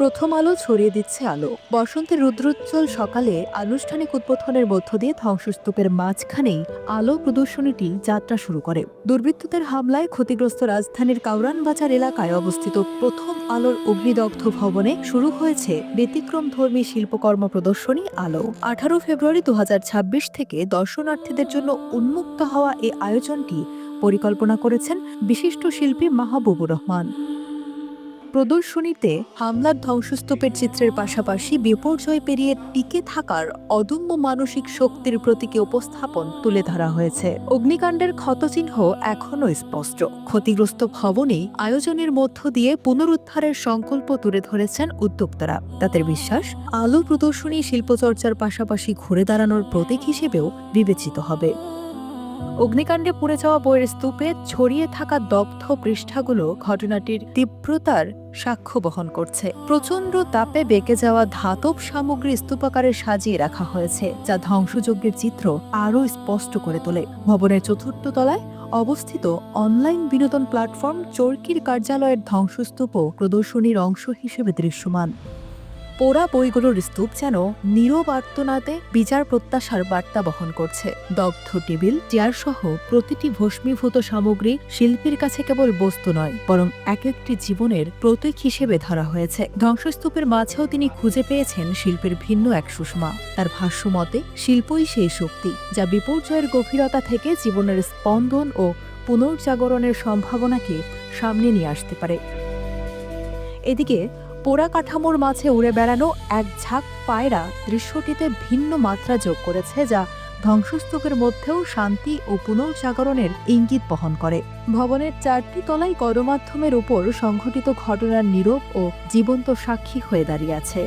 প্রথম আলো ছড়িয়ে দিচ্ছে আলো। বসন্তের রুদ্রোজ্জ্বল সকালে আনুষ্ঠানিক উদ্বোধনের মধ্য দিয়ে ধ্বংসস্তূপের মাঝখানেই আলো প্রদর্শনীটি যাত্রা শুরু করে। দুর্বৃত্তদের হামলায় ক্ষতিগ্রস্ত রাজধানীর কাউরান বাজার এলাকায় অবস্থিত প্রথম আলোর অগ্নিদগ্ধ ভবনে শুরু হয়েছে ব্যতিক্রম ধর্মী শিল্পকর্ম প্রদর্শনী আলো। আঠারো ফেব্রুয়ারি দু হাজার ছাব্বিশ থেকে দর্শনার্থীদের জন্য উন্মুক্ত হওয়া এই আয়োজনটি পরিকল্পনা করেছেন বিশিষ্ট শিল্পী মাহবুবুর রহমান। প্রদর্শনীতে হামলার ধ্বংসস্তূপের চিত্রের পাশাপাশি বিপর্যয় পেরিয়ে টিকে থাকার অদম্য মানসিক শক্তির প্রতীকে উপস্থাপন তুলে ধরা হয়েছে। অগ্নিকাণ্ডের ক্ষতচিহ্ন এখনও স্পষ্ট। ক্ষতিগ্রস্ত ভবনেই আয়োজনের মধ্য দিয়ে পুনরুদ্ধারের সংকল্প তুলে ধরেছেন উদ্যোক্তারা। তাদের বিশ্বাস, আলো প্রদর্শনী শিল্পচর্চার পাশাপাশি ঘুরে দাঁড়ানোর প্রতীক হিসেবেও বিবেচিত হবে। অগ্নিকাণ্ডে পুড়ে যাওয়া বইয়ের স্তূপে ছড়িয়ে থাকা দগ্ধ পৃষ্ঠাগুলো ঘটনাটির তীব্রতার সাক্ষ্য বহন করছে। প্রচণ্ড তাপে বেঁকে যাওয়া ধাতব সামগ্রী স্তূপাকারে সাজিয়ে রাখা হয়েছে, যা ধ্বংসযজ্ঞের চিত্র আরও স্পষ্ট করে তোলে। ভবনের চতুর্থ তলায় অবস্থিত অনলাইন বিনোদন প্ল্যাটফর্ম চরকির কার্যালয়ের ধ্বংসস্তূপও প্রদর্শনীর অংশ হিসেবে দৃশ্যমান। পোড়া বইগুলোর স্তূপ যেন নীরব আর্তনাদে বিচার প্রত্যাশার বার্তা বহন করছে। দগ্ধ টেবিল, চেয়ার সহ প্রতিটি ভস্মীভূত সামগ্রী শিল্পীর কাছে কেবল বস্তু নয়, বরং এক একটি জীবনের প্রতীক হিসেবে ধরা হয়েছে। ধ্বংসস্তূপের মাঝেও তিনি খুঁজে পেয়েছেন শিল্পের ভিন্ন এক সুষমা। তার ভাষ্য মতে শিল্পই সেই শক্তি, যা বিপর্যয়ের গভীরতা থেকে জীবনের স্পন্দন ও পুনর্জাগরণের সম্ভাবনাকে সামনে নিয়ে আসতে পারে। এদিকে পোড়া কাঠামোর মাঝে উড়ে বেড়ানো এক ঝাঁক পায়রা দৃশ্যটিতে ভিন্ন মাত্রা যোগ করেছে যা ধ্বংসস্তূপের মধ্যেও শান্তি ও পুনর্জাগরণের ইঙ্গিত বহন করে। ভবনের চারটি তলায় গণমাধ্যমের উপর সংঘটিত ঘটনার নীরব ও জীবন্ত সাক্ষী হয়ে দাঁড়িয়ে আছে।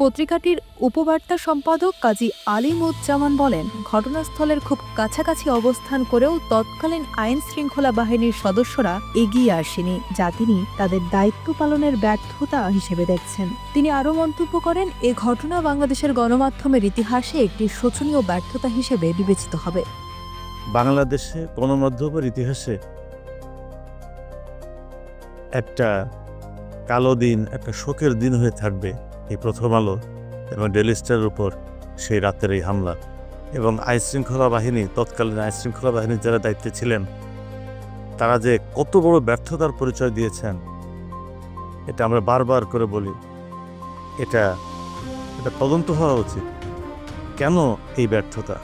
পত্রিকাটির উপবার্তা সম্পাদক কাজী আলিমুজ্জামান বলেন, ঘটনাস্থলের খুব কাছাকাছি অবস্থান করেও তৎকালীন আইন শৃঙ্খলা বাহিনীর সদস্যরা এগিয়ে আসেনি, যা তিনি তাদের দায়িত্ব পালনের ব্যর্থতা হিসেবে দেখছেন। তিনি আরও মন্তব্য করেন, এ ঘটনা বাংলাদেশের গণমাধ্যমের ইতিহাসে একটি শোচনীয় ব্যর্থতা হিসেবে বিবেচিত হবে। বাংলাদেশে গণমাধ্যমের ইতিহাসে একটা কালো দিন, একটা শোকের দিন হয়ে থাকবে। এই প্রথম আলো এবং ডেলি স্টারের উপর সেই রাতের এই হামলা এবং আইনশৃঙ্খলা বাহিনী, তৎকালীন আইনশৃঙ্খলা বাহিনীর যারা দায়িত্বে ছিলেন, তারা যে কত বড় ব্যর্থতার পরিচয় দিয়েছেন, এটা আমরা বারবার করে বলি। এটা এটা তদন্ত হওয়া উচিত। কেন এই ব্যর্থতা?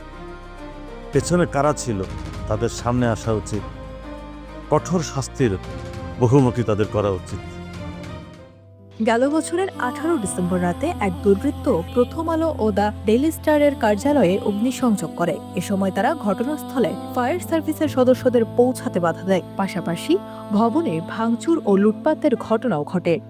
পেছনে কারা ছিল? তাদের সামনে আসা উচিত। কঠোর শাস্তির বহুমুখী তাদের করা উচিত। গেল বছরের আঠারো ডিসেম্বর রাতে এক দুর্বৃত্ত প্রথম আলো ও দ্য ডেইলি স্টারের কার্যালয়ে অগ্নিসংযোগ করে। এ সময় তারা ঘটনাস্থলে ফায়ার সার্ভিসের সদস্যদের পৌঁছাতে বাধা দেয়। পাশাপাশি ভবনে ভাঙচুর ও লুটপাতের ঘটনাও ঘটে।